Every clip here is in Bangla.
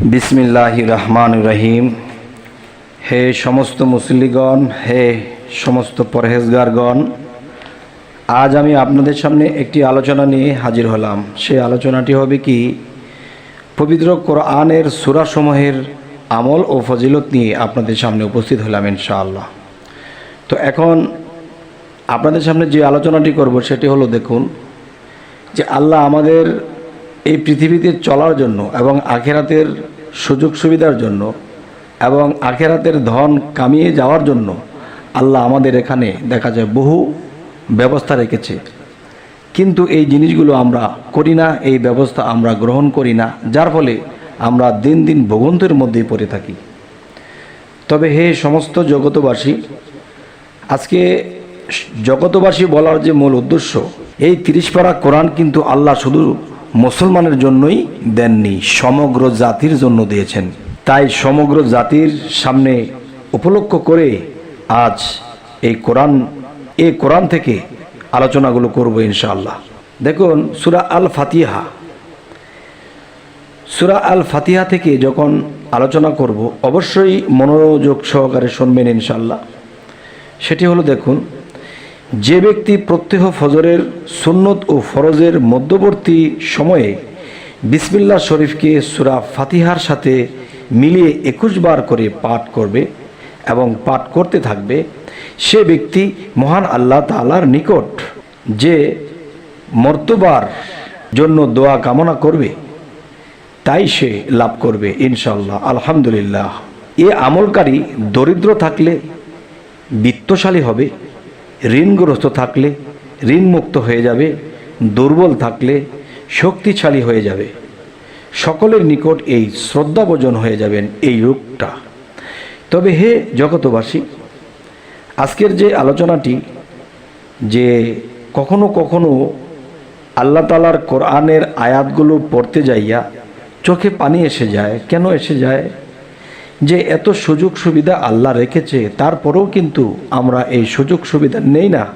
বিসমিল্লাহ রহমান রহিম। হে সমস্ত মুসলিগণ হে সমস্ত পরহেজগারগণ, আজ আমি আপনাদের সামনে একটি আলোচনা নিয়ে হাজির হলাম। সেই আলোচনাটি হবে কি? পবিত্র কোরআনের সুরাসমূহের আমল ও ফজিলত নিয়ে আপনাদের সামনে উপস্থিত হলাম ইনশাআল্লাহ। তো এখন আপনাদের সামনে যে আলোচনাটি করব, সেটি হলো দেখুন যে আল্লাহ আমাদের এই পৃথিবীতে চলার জন্য এবং আখেরাতের সুযোগ সুবিধার জন্য এবং আখেরাতের ধন কামিয়ে যাওয়ার জন্য আল্লাহ আমাদের এখানে দেখা যায় বহু ব্যবস্থা রেখেছে। কিন্তু এই জিনিসগুলো আমরা করি না, এই ব্যবস্থা আমরা গ্রহণ করি না, যার ফলে আমরা দিন দিন ভোগন্তের মধ্যেই পড়ে থাকি। তবে হে সমস্ত জগতবাসী, আজকে জগতবাসী বলার যে মূল উদ্দেশ্য, এই তিরিশ পারা কোরআন কিন্তু আল্লাহ শুধু মুসলমানের জন্যই দেননি, সমগ্র জাতির জন্য দিয়েছেন। তাই সমগ্র জাতির সামনে উপলক্ষ করে আজ এই কোরআন এই কোরআন থেকে আলোচনাগুলো করব ইনশাআল্লাহ। দেখুন, সুরা আল ফাতিহা সুরা আল ফাতিহা থেকে যখন আলোচনা করব, অবশ্যই মনোযোগ সহকারে শুনবেন ইনশাল্লাহ সেটি হলো, দেখুন যে ব্যক্তি প্রত্যহ ফজরের সুন্নত ও ফরজের মধ্যবর্তী সময়ে বিসমিল্লা শরীফকে সুরা ফাতিহার সাথে মিলিয়ে একুশ বার করে পাঠ করবে এবং পাঠ করতে থাকবে, সে ব্যক্তি মহান আল্লাহ তালার নিকট যে মর্তবার জন্য দোয়া কামনা করবে, তাই সে লাভ করবে ইনশাল্লাহ আলহামদুলিল্লাহ। এ আমলকারী দরিদ্র থাকলে বিত্তশালী হবে। ঋণগ্রস্ত থাকলে, ঋণমুক্ত হয়ে যাবে, দুর্বল থাকলে, শক্তিশালী হয়ে যাবে। সকলের নিকট এই শ্রদ্ধাভোজন হয়ে যাবেন এই রূপটা। তবে হে জগতবাসী আজকের যে আলোচনাটি, যে কখনো কখনো আল্লাহ তালার কোরআনের আয়াতগুলো পড়তে যাইয়া চোখে পানি এসে যায়, কেন এসে যায়? যে এত সুযোগ সুবিধা আল্লাহ রেখেছে, তারপরেও কিন্তু আমরা এই সুযোগ সুবিধা নেই না।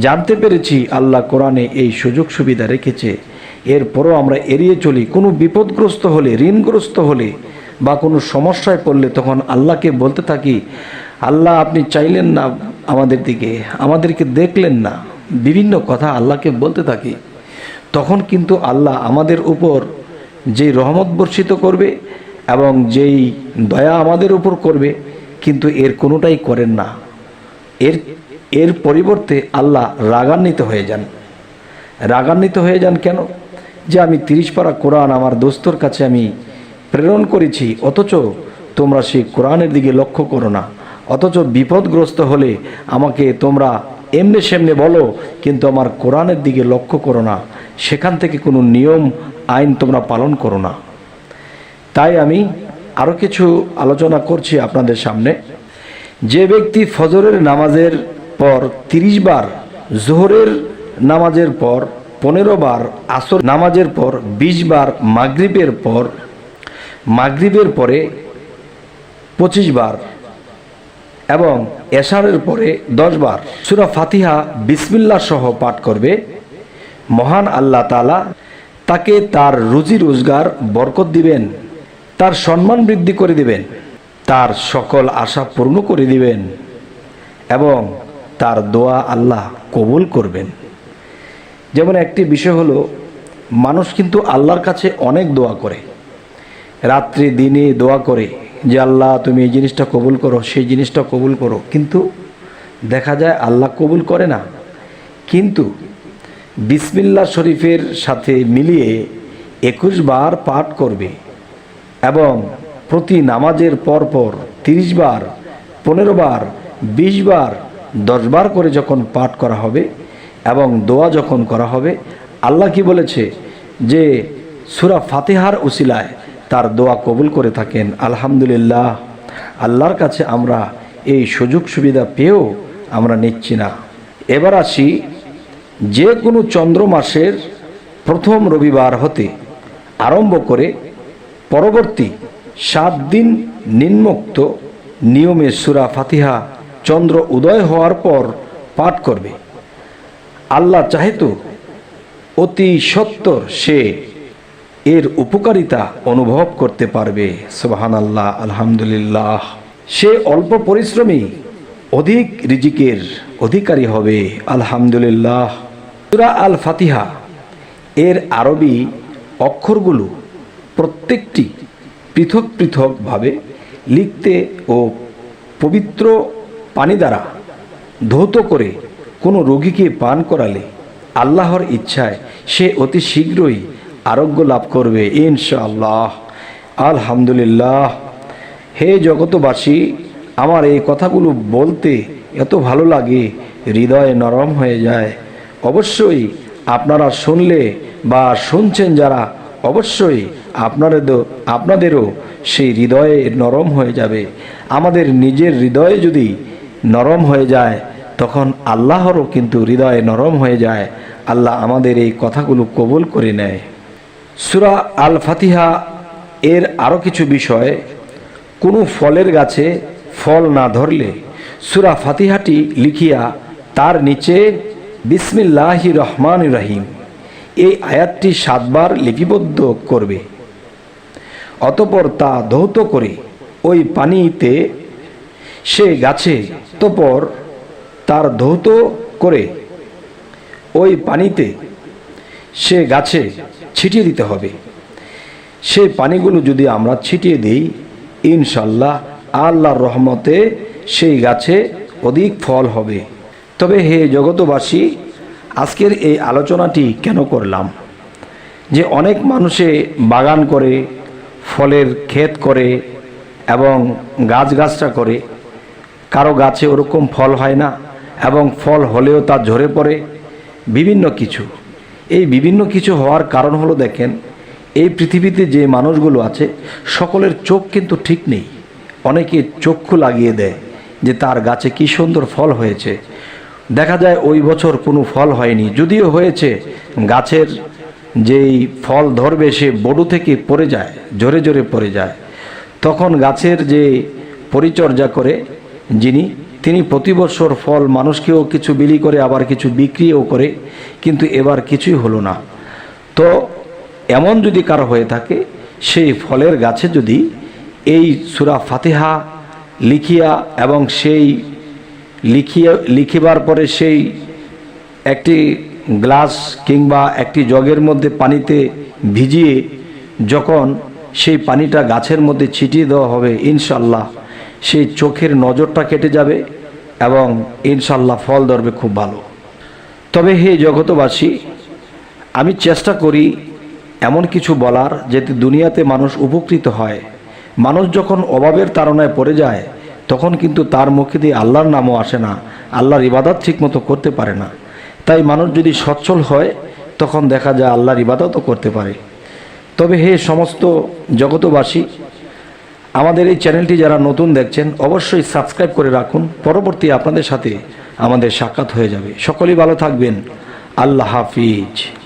জানতে পেরেছি আল্লাহ কোরআনে এই সুযোগ সুবিধা রেখেছে। এরপরও আমরা এড়িয়ে চলি। কোনো বিপদগ্রস্ত হলে, ঋণগ্রস্ত হলে বা কোনো সমস্যায় পড়লে তখন আল্লাহকে বলতে থাকি, আল্লাহ, আপনি চাইলেন না আমাদের দিকে, আমাদেরকে দেখলেন না। বিভিন্ন কথা আল্লাহকে বলতে থাকি। তখন কিন্তু আল্লাহ আমাদের উপর যে রহমত বর্ষিত করবে এবং যেই দয়া আমাদের উপর করবে, কিন্তু এর কোনোটাই করেন না। এর এর পরিবর্তে আল্লাহ রাগান্বিত হয়ে যান। রাগান্বিত হয়ে যান কেন? যে আমি তিরিশ পারা কোরআন আমার দোস্তর কাছে আমি প্রেরণ করেছি, অথচ তোমরা সেই কোরআনের দিকে লক্ষ্য করো না। অথচ বিপদগ্রস্ত হলে আমাকে তোমরা এমনি সেমনে বলো, কিন্তু আমার কোরআনের দিকে লক্ষ্য করো না। সেখান থেকে কোনো নিয়ম, আইন তোমরা পালন করো না। তাই আমি আরও কিছু আলোচনা করছি আপনাদের সামনে। যে ব্যক্তি ফজরের নামাজের পর তিরিশ বার, জোহরের নামাজের পর পনেরো বার, আসর নামাজের পর বিশ বার, মাগরিবের পর, মাগরিবের পরে পঁচিশ বার এবং এশারের পরে দশ বার। সুরা ফাতিহা বিসমিল্লা সহ পাঠ করবে। মহান আল্লাহ তালা তাকে তার রুজি রোজগার বরকত দিবেন। তার সম্মান বৃদ্ধি করে দিবেন, তার সকল আশা পূর্ণ করে দিবেন এবং তার দোয়া আল্লাহ কবুল করবেন। যেমন একটি বিষয় হলো, মানুষ কিন্তু আল্লাহর কাছে অনেক দোয়া করে। রাত্রি দিনে দোয়া করে যে, আল্লাহ, তুমি এই জিনিসটা কবুল করো, সেই জিনিসটা কবুল করো। কিন্তু দেখা যায় আল্লাহ কবুল করে না। কিন্তু বিসমিল্লা শরীফের সাথে মিলিয়ে একুশ বার পাঠ করবে। এবং প্রতি নামাজের পর পর তিরিশ বার, পনেরো বার, বিশ বার, দশ বার করে যখন পাঠ করা হবে এবং দোয়া যখন করা হবে, আল্লাহ কি বলেছে? যে সুরা ফাতেহার উসিলায় তার দোয়া কবুল করে থাকেন। আলহামদুলিল্লাহ, আল্লাহর কাছে আমরা এই সুযোগ সুবিধা পেয়েও আমরা নিচ্ছি না। এবার আসি, যে কোনো চন্দ্র মাসের প্রথম রবিবার হতে আরম্ভ করে পরবর্তী সাত দিন নিম্নোক্ত নিয়মে সুরা ফাতিহা চন্দ্র উদয় হওয়ার পর পাঠ করবে। আল্লাহ চাহেতো অতি সত্তর সে এর উপকারিতা অনুভব করতে পারবে। সুবাহান আল্লাহ আলহামদুলিল্লাহ। সে অল্প পরিশ্রমী, অধিক রিজিকের অধিকারী হবে। আলহামদুলিল্লাহ। সুরা আল ফাতিহা, এর আরবি অক্ষরগুলো প্রত্যেকটি পৃথক পৃথকভাবে লিখতে ও পবিত্র পানি দ্বারা ধৌত করে কোনো রোগীকে পান করালে আল্লাহর ইচ্ছায় সে অতি শীঘ্রই আরোগ্য লাভ করবে, ইনশাআল্লাহ। আলহামদুলিল্লাহ। হে জগতবাসী আমার এই কথাগুলো বলতে এত ভালো লাগে, হৃদয় নরম হয়ে যায়। অবশ্যই আপনারা শুনলে বা শুনছেন যারা, অবশ্যই আপনাদেরও আপনাদেরও সেই হৃদয়ে নরম হয়ে যাবে। আমাদের নিজের হৃদয়ে যদি নরম হয়ে যায়, তখন আল্লাহরও কিন্তু হৃদয়ে নরম হয়ে যায়। আল্লাহ আমাদের এই কথাগুলো কবুল করে নেয়। সুরা আল ফাতিহা এর আরও কিছু বিষয়। কোনো ফলের গাছে ফল না ধরলে সুরা ফাতিহাটি লিখিয়া তার নিচে বিসমিল্লাহি রহমান রহিম। এই আয়াতটি সাতবার লিপিবদ্ধ করবে। অতপর তা ধৌত করে ওই পানিতে সে গাছে তপর তার ধৌত করে ওই পানিতে সে গাছে ছিটিয়ে দিতে হবে। সেই পানিগুলো যদি আমরা ছিটিয়ে দিই ইনশাল্লাহ আল্লাহর রহমতে সেই গাছে অধিক ফল হবে। তবে হে জগতবাসী আজকের এই আলোচনাটি কেন করলাম? যে অনেক মানুষে বাগান করে ফলের ক্ষেত করে এবং গাছগাছটা করে, কারও গাছে ওরকম ফল হয় না এবং ফল হলেও তা ঝরে পড়ে, বিভিন্ন কিছু। এই বিভিন্ন কিছু হওয়ার কারণ হলো দেখেন, এই পৃথিবীতে যে মানুষগুলো আছে, সকলের চোখ কিন্তু ঠিক নেই। অনেকে চক্ষু লাগিয়ে দেয় যে তার গাছে কি সুন্দর ফল হয়েছে। দেখা যায় ওই বছর কোনো ফল হয়নি, যদিও হয়েছে, গাছের যেই ফল ধরবে সে বড়ু থেকে পড়ে যায়, জোরে জোরে পড়ে যায়। তখন গাছের যে পরিচর্যা করে যিনি, তিনি প্রতি বছর ফল মানুষকেও কিছু বিলি করে, আবার কিছু বিক্রিও করে, কিন্তু এবার কিছুই হলো না। তো এমন যদি কারও হয়ে থাকে, সেই ফলের গাছে যদি এই সুরা ফাতেহা লিখিয়া এবং সেই লিখিয়া, লিখিবার পরে সেই একটি গ্লাস কিংবা একটি জগের মধ্যে পানিতে ভিজিয়ে যখন সেই পানিটা গাছের মধ্যে ছিটিয়ে দেওয়া হবে ইনশাল্লাহ সেই চোখের নজরটা কেটে যাবে এবং ইনশাল্লাহ ফল ধরবে খুব ভালো। তবে হে জগতবাসী, আমি চেষ্টা করি এমন কিছু বলার যাতে দুনিয়াতে মানুষ উপকৃত হয়। মানুষ যখন অভাবের তাড়নায় পড়ে যায়, তখন কিন্তু তার মুখে দিয়ে আল্লাহর নামও আসে না, আল্লাহর ইবাদত ঠিকমতো করতে পারে না। তাই মানুষ যদি সচ্ছল হয়, তখন দেখা যায় আল্লাহর ইবাদতও করতে পারে। তবে হে সমস্ত জগতবাসী আমাদের এই চ্যানেলটি যারা নতুন দেখছেন, অবশ্যই সাবস্ক্রাইব করে রাখুন। পরবর্তী আপনাদের সাথে আমাদের সাক্ষাৎ হয়ে যাবে। সকলেই ভালো থাকবেন। আল্লাহ হাফিজ।